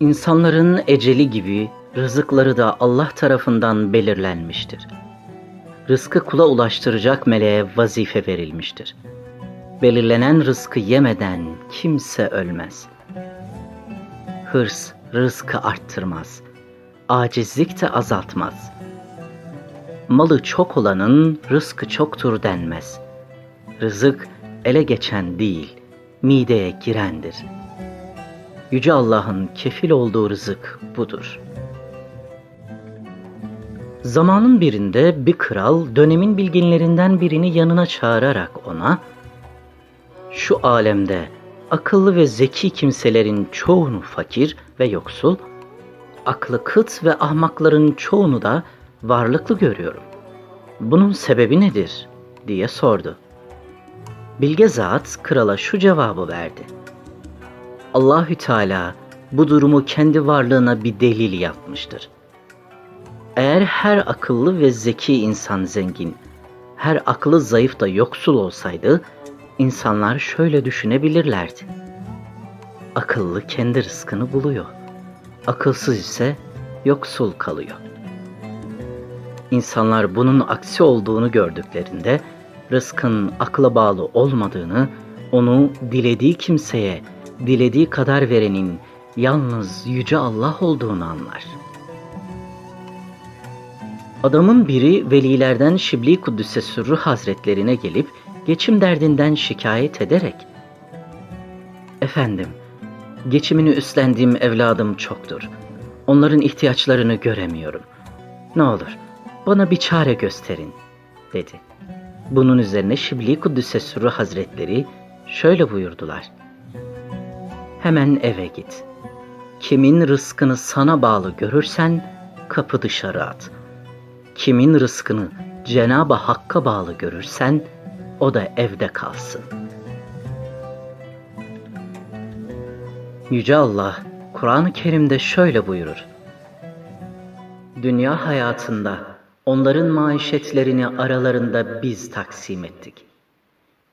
İnsanların eceli gibi rızıkları da Allah tarafından belirlenmiştir. Rızkı kula ulaştıracak meleğe vazife verilmiştir. Belirlenen rızkı yemeden kimse ölmez. Hırs rızkı arttırmaz. Acizlik de azaltmaz. Malı çok olanın rızkı çoktur denmez. Rızık ele geçen değil, mideye girendir. Yüce Allah'ın kefil olduğu rızık budur. Zamanın birinde bir kral dönemin bilginlerinden birini yanına çağırarak ona şu alemde akıllı ve zeki kimselerin çoğunu fakir ve yoksul, aklı kıt ve ahmakların çoğunu da varlıklı görüyorum. Bunun sebebi nedir? diye sordu. Bilge zat krala şu cevabı verdi. Allahü Teala bu durumu kendi varlığına bir delil yapmıştır. Eğer her akıllı ve zeki insan zengin, her aklı zayıf da yoksul olsaydı, insanlar şöyle düşünebilirlerdi. Akıllı kendi rızkını buluyor. Akılsız ise yoksul kalıyor. İnsanlar bunun aksi olduğunu gördüklerinde rızkın akla bağlı olmadığını, onu dilediği kimseye, dilediği kadar verenin yalnız yüce Allah olduğunu anlar. Adamın biri velilerden Şibli Kuddüs'e Sürrü Hazretlerine gelip geçim derdinden şikayet ederek Efendim, geçimini üstlendiğim evladım çoktur. Onların ihtiyaçlarını göremiyorum. Ne olur bana bir çare gösterin, dedi. Bunun üzerine Şibli Kuddüs'e Sürrü Hazretleri şöyle buyurdular. Hemen eve git. Kimin rızkını sana bağlı görürsen kapı dışarı at. Kimin rızkını Cenab-ı Hakk'a bağlı görürsen o da evde kalsın. Yüce Allah Kur'an-ı Kerim'de şöyle buyurur. Dünya hayatında onların maişetlerini aralarında biz taksim ettik.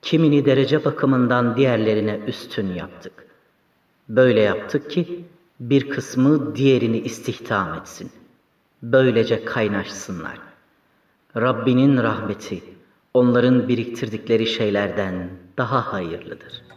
Kimini derece bakımından diğerlerine üstün yaptık. Böyle yaptık ki bir kısmı diğerini istihdam etsin. Böylece kaynaşsınlar. Rabbinin rahmeti onların biriktirdikleri şeylerden daha hayırlıdır.''